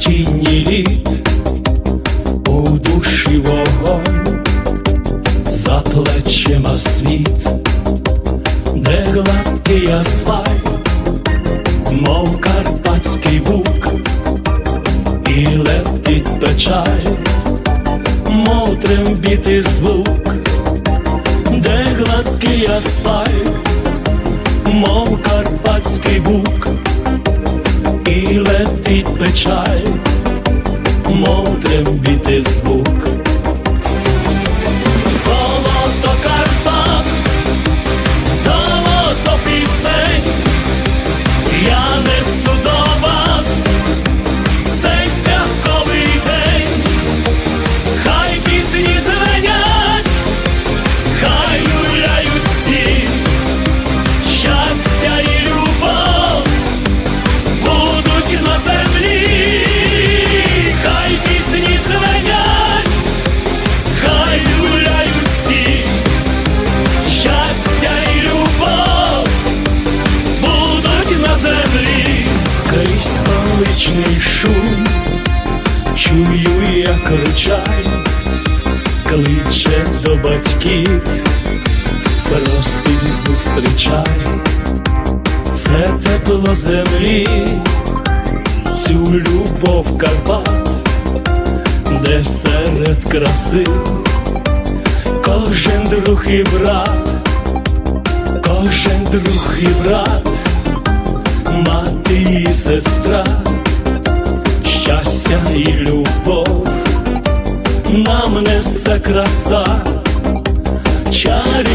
тіні літ, у душі вогонь, за плечима світ, де гладкий асфальт, мов карпатський бук, і летить печаль, мов трембіти звук, де гладкий асфальт, мов карпатський бук. І летить печаль beaches столичний шум, чую, як ручай, кличе до батьків, просить зустрічай, це тепло землі, цю любов Карпат, де серед краси кожен друг і брат, кожен друг і брат мати і сестра, щастя і любов. Нам несе краса, чарівний